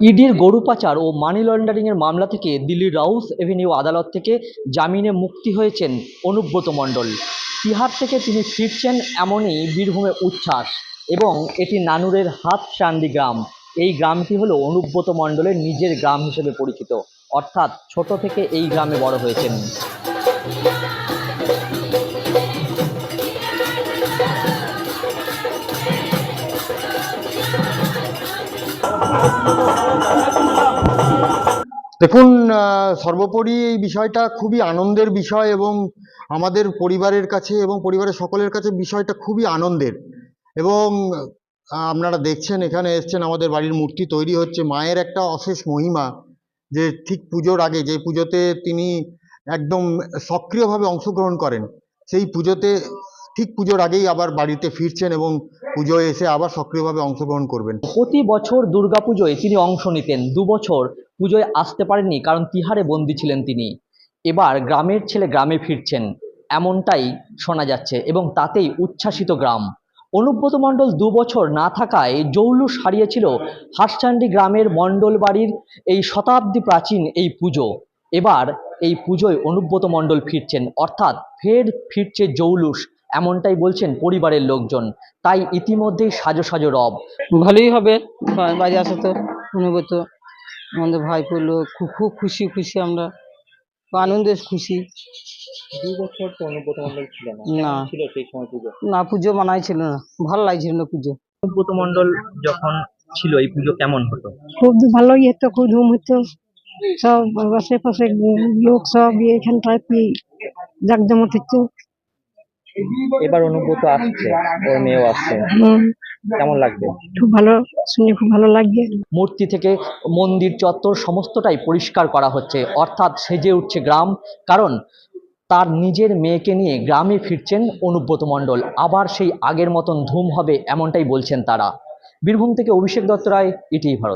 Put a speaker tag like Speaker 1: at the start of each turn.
Speaker 1: ইডির গরু পাচার ও মানি লন্ডারিংয়ের মামলা থেকে দিল্লির রাউস এভিনিউ আদালত থেকে জামিনে মুক্তি হয়েছেন অনুব্রত মণ্ডল। তিহার থেকে তিনি ফিরছেন এমনই বীরভূমে উচ্ছ্বাস এবং এটি নানুরের হাতচান্দি গ্রাম। এই গ্রামটি হলো অনুব্রত মণ্ডলের নিজের গ্রাম হিসেবে পরিচিত। অর্থাৎ ছোট থেকে এই গ্রামে বড় হয়েছেন।
Speaker 2: দেখুন সর্বোপরি এই বিষয়টা খুবই আনন্দের বিষয় এবং আমাদের পরিবারের কাছে এবং পরিবারের সকলের কাছে বিষয়টা খুবই আনন্দের। এবং আপনারা দেখছেন, এখানে এসছেন, আমাদের বাড়ির মূর্তি তৈরি হচ্ছে, মায়ের একটা অশেষ মহিমা, যে ঠিক পুজোর আগে, যে পুজোতে তিনি একদম সক্রিয়ভাবে অংশগ্রহণ করেন, সেই পুজোতে ঠিক পুজোর আগেই আবার বাড়িতে ফিরছেন এবং পুজোয় এসে আবার সক্রিয়ভাবে অংশগ্রহণ করবেন।
Speaker 1: প্রতি বছর দুর্গাপুজোয় তিনি অংশ নিতেন। দু বছর পুজোয় আসতে পারেননি কারণ তিহারে বন্দী ছিলেন তিনি। এবার গ্রামের ছেলে গ্রামে ফিরছেন, এমনটাই শোনা যাচ্ছে এবং তাতেই উচ্ছ্বাসিত গ্রাম। অনুব্রত মণ্ডল দু বছর না থাকায় জৌলুস হারিয়েছিল হাসচান্ডি গ্রামের মণ্ডল বাড়ির এই শতাব্দী প্রাচীন এই পুজো। এবার এই পুজোয় অনুব্রত মণ্ডল ফিরছেন, অর্থাৎ ফের ফিরছে জৌলুস। এমনটাই বলছেন পরিবারের লোকজন। তাই ইতিমধ্যেই সাজো সাজো রব।
Speaker 3: ভালোই হবে বাড়ি আসে তো অনুগত। আমাদের ভাই করল খুব খুব খুশি খুশি আমরা। আনন্দে খুশি।
Speaker 1: ছিল না।
Speaker 3: না।
Speaker 1: ছিল সেই সময় পুজো?
Speaker 3: না পুজো মানাইছিল না। ভালো লাগছিল না পুজো।
Speaker 1: অনুব্রত মণ্ডল যখন ছিল এই পুজো কেমন হতো?
Speaker 4: খুব ভালোই হতো খুব ধুম হতো। সব আশেপাশে লোক সব এখানটায় কি জাকজমক হচ্ছে।
Speaker 1: এবার অনুব্রত আসছে ওর মেয়েও আসছে। কেমন লাগবে?
Speaker 4: খুব ভালো শুনে খুব ভালো লাগবে
Speaker 1: মূর্তি থেকে মন্দির চত্বর সমস্তটাই পরিষ্কার করা হচ্ছে অর্থাৎ সেজে উঠছে গ্রাম কারণ তার নিজের মেয়েকে নিয়ে গ্রামে ফিরছেন অনুব্রত মণ্ডল। আবার সেই আগের মতন ধুম হবে এমনটাই বলছেন তারা। বীরভূম থেকে অভিষেক দত্ত রায় ইটি ভারত।